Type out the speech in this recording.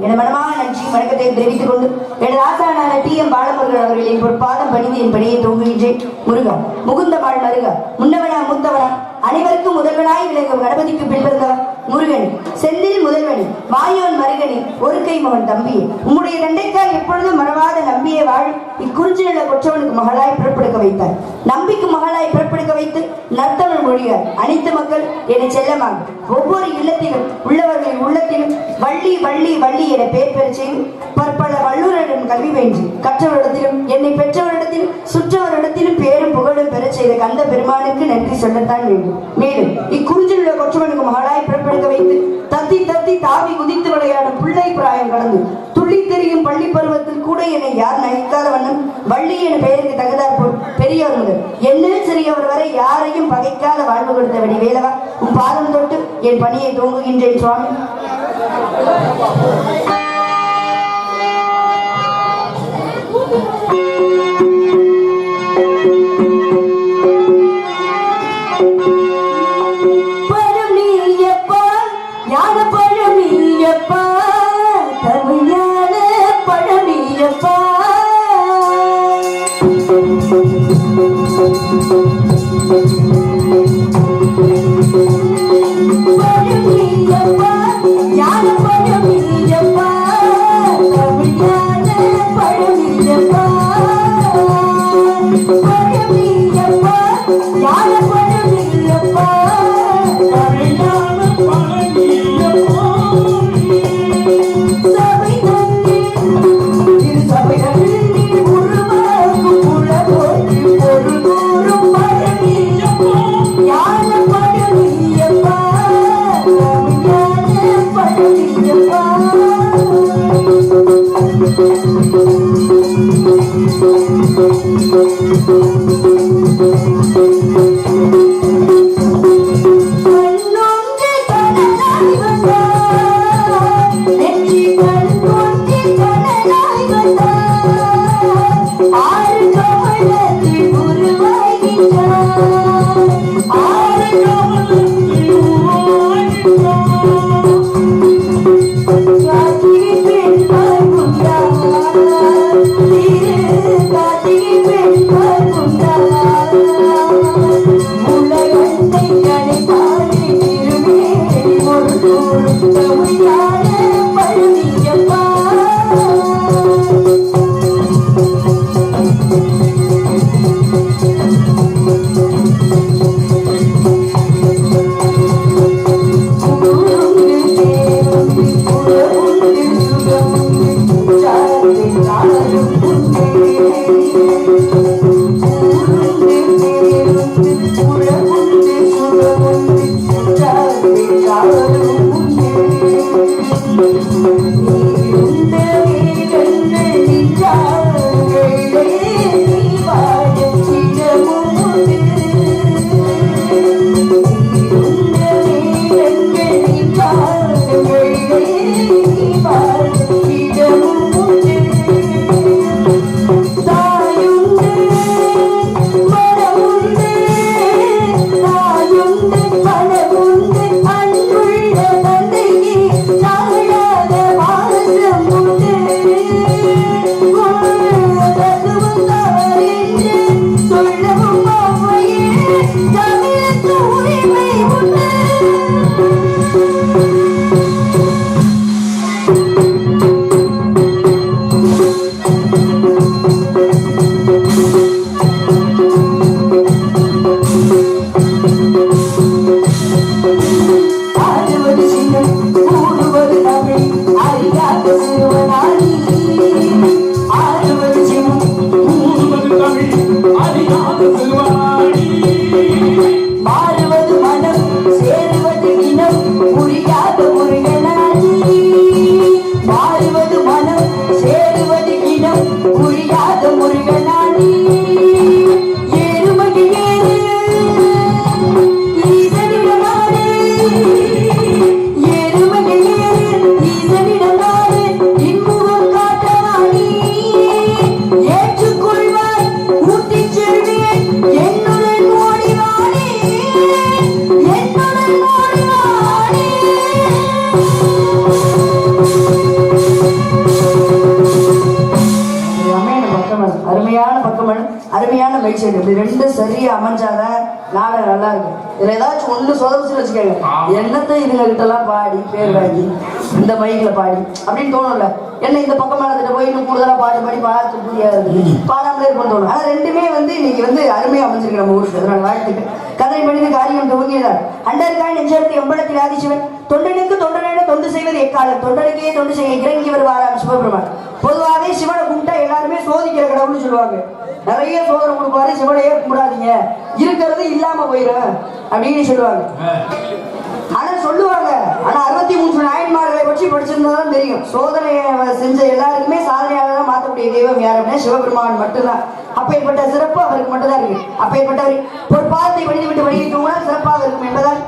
என மனமான நன்றி வணக்கத்தை தெரிவித்துக் கொண்டு எனது ஆசானான டி. எம். பாலமுருகன் அவர்களின் ஒரு பாதம் பணிந்து என் பணியை தூங்குகின்றேன் முருகா முகுந்த வாழ் மருக முன்னவனா முத்தவனா அனைவருக்கும் முதல்வனாய் விளங்கும் கணபதிக்கு பின்வந்தவன் முருகன் செந்தில் முதல்வனி மாயோன் மருகனி ஒரு கை மகன் தம்பி உம்முடைய தண்டைக்கால் எப்பொழுது வாழ் இக்குறிஞ்சிலுள்ள கொற்றவனுக்கு மகளாய் பிறப்பெடுக்க வைத்தார். நம்பிக்கு மகளாய் பிறப்பெடுக்க வைத்து நர்த்தமிழ் மொழியார் அனைத்து மக்கள் என செல்லமாக ஒவ்வொரு இல்லத்திலும் உள்ளவர்களின் உள்ளத்திலும் வள்ளி வள்ளி வள்ளி என பெயர் பெருச்சையும் பற்பல வள்ளுவரிடம் கல்வி வேண்டி கற்றவரிடத்திலும் என்னை பெற்றவரிடத்திலும் சுற்றவரிடத்திலும் பேரும் புகழும் பெறச் செய்த கந்த பெருமானுக்கு நன்றி சொல்லத்தான் வேண்டும். மேலும் இக்குறிஞ்சில் உள்ள கொற்றவனுக்கு மகளாய் பிறப்பெடுக்க வைத்து தத்தி தத்தி தாவி குதித்து விளையாடும் பிள்ளை பிராயம் கடந்து துள்ளி தெரியும் பள்ளி பருவத்தில் கூட என்னை யார் நகைக்காத வண்ணம்? வள்ளி என பெயருக்கு தகுதார் போல் பெரியவர் முதல் சிறியவர் வரை யாரையும் பகைக்காத வாழ்வு கொடுத்த வடி வேலவா? உன் பாதம் தொட்டு என் பணியை தூங்குகின்றேன் சுவாமி. சொல்லவும் இப்படி ரெண்டும் சரியா அமைஞ்சாதான் நாடகம் நல்லா இருக்கும் இதுல ஏதாச்சும் ஒண்ணு சொதப்பிச்சு வச்சுக்கோங்க. என்னத்தை இதுங்க கிட்ட எல்லாம் பாடி பேர் வாங்கி இந்த மைக்ல பாடி அப்படின்னு தோணும்ல. என்ன இந்த பக்கமான கிட்ட போய் இன்னும் கூடுதலா பாட்டு பாடி பாட்டு புரியாது. பாடாமலே இருக்கும் தோணும். ஆனா ரெண்டுமே வந்து இன்னைக்கு வந்து அருமையா அமைஞ்சிருக்கு நம்ம ஊருக்கு. அதனால வாழ்த்துக்கு கதை மனித காரியம் துவங்கியதார் அண்டர்காய் நெஞ்சத்தை எம்பளத்தில் ஆதிசிவன் தொண்டனுக்கு தொண்டனென தொண்டு செய்வது எக்காலம்? தொண்டனுக்கே தொண்டு செய்ய இறங்கி வருவாராம் சிவபெருமான். பொதுவாகவே சிவனை கும்பிட்டா எல்லாருமே சோதிக்கிற கடவுள்னு சொல்லுவாங்க. நிறைய சோதனை கொடுப்பாரு சிவனையே கும்பிடாதீங்க? இருக்கிறது இல்லாம போயிடும் அப்படின்னு சொல்லுவாங்க. ஆனா சொல்லுவாங்க. ஆனா அறுபத்தி மூன்று நாயன்மார்களை பற்றி படிச்சிருந்தாலும் தெரியும். சோதனையை செஞ்ச எல்லாருக்குமே சாதனையாளராக மாற்றக்கூடிய தெய்வம் யார் அப்படின்னா சிவபெருமான் மட்டும்தான். அப்பேற்பட்ட சிறப்பு அவருக்கு மட்டும்தான் இருக்கு. அப்பேற்பட்டவர் ஒரு பாதத்தை வெளியிட்டு வெளியே தூங்கினால் சிறப்பாக இருக்கும் என்பதால்